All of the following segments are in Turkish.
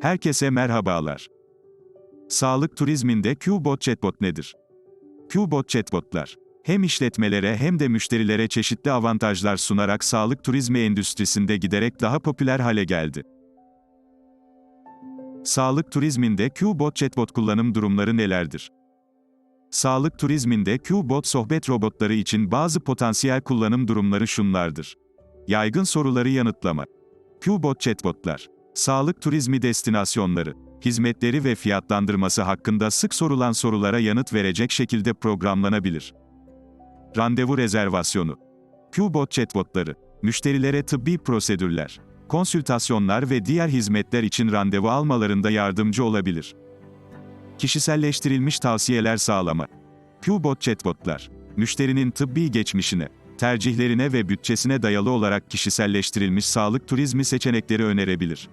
Herkese merhabalar. Sağlık turizminde Qbot Chatbot nedir? Qbot Chatbotlar, hem işletmelere hem de müşterilere çeşitli avantajlar sunarak sağlık turizmi endüstrisinde giderek daha popüler hale geldi. Sağlık turizminde Qbot Chatbot kullanım durumları nelerdir? Sağlık turizminde Qbot sohbet robotları için bazı potansiyel kullanım durumları şunlardır. Yaygın soruları yanıtlama. Qbot chatbotlar, sağlık turizmi destinasyonları, hizmetleri ve fiyatlandırması hakkında sık sorulan sorulara yanıt verecek şekilde programlanabilir. Randevu rezervasyonu. Qbot chatbotları, müşterilere tıbbi prosedürler, konsültasyonlar ve diğer hizmetler için randevu almalarında yardımcı olabilir. Kişiselleştirilmiş tavsiyeler sağlama. Qbot chatbotlar, müşterinin tıbbi geçmişine, tercihlerine ve bütçesine dayalı olarak kişiselleştirilmiş sağlık turizmi seçenekleri önerebilir.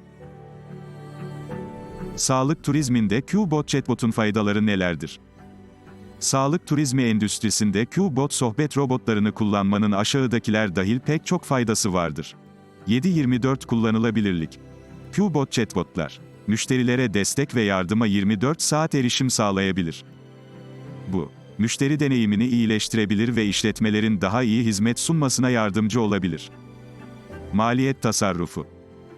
Sağlık turizminde Qbot chatbot'un faydaları nelerdir? Sağlık turizmi endüstrisinde Qbot sohbet robotlarını kullanmanın aşağıdakiler dahil pek çok faydası vardır. 7-24 kullanılabilirlik. Qbot chatbotlar, müşterilere destek ve yardıma 24 saat erişim sağlayabilir. Bu, müşteri deneyimini iyileştirebilir ve işletmelerin daha iyi hizmet sunmasına yardımcı olabilir. Maliyet tasarrufu.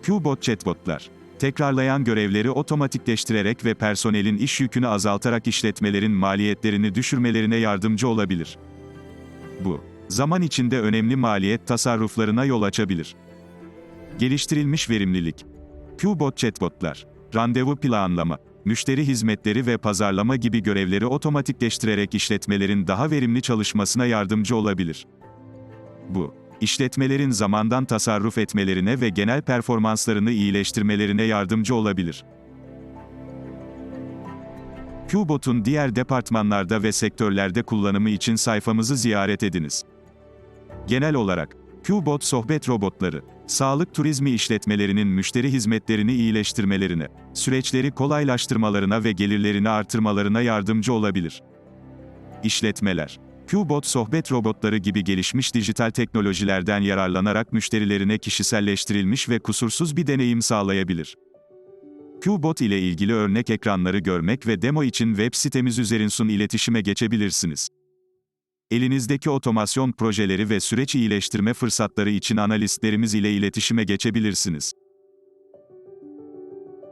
Qbot chatbotlar, tekrarlayan görevleri otomatikleştirerek ve personelin iş yükünü azaltarak işletmelerin maliyetlerini düşürmelerine yardımcı olabilir. Bu, zaman içinde önemli maliyet tasarruflarına yol açabilir. Geliştirilmiş verimlilik. Qbot chatbotlar, randevu planlama, müşteri hizmetleri ve pazarlama gibi görevleri otomatikleştirerek işletmelerin daha verimli çalışmasına yardımcı olabilir. Bu, işletmelerin zamandan tasarruf etmelerine ve genel performanslarını iyileştirmelerine yardımcı olabilir. Qbot'un diğer departmanlarda ve sektörlerde kullanımı için sayfamızı ziyaret ediniz. Genel olarak, Qbot sohbet robotları, sağlık turizmi işletmelerinin müşteri hizmetlerini iyileştirmelerine, süreçleri kolaylaştırmalarına ve gelirlerini artırmalarına yardımcı olabilir. İşletmeler, Qbot sohbet robotları gibi gelişmiş dijital teknolojilerden yararlanarak müşterilerine kişiselleştirilmiş ve kusursuz bir deneyim sağlayabilir. Qbot ile ilgili örnek ekranları görmek ve demo için web sitemiz üzerinden iletişime geçebilirsiniz. Elinizdeki otomasyon projeleri ve süreç iyileştirme fırsatları için analistlerimiz ile iletişime geçebilirsiniz.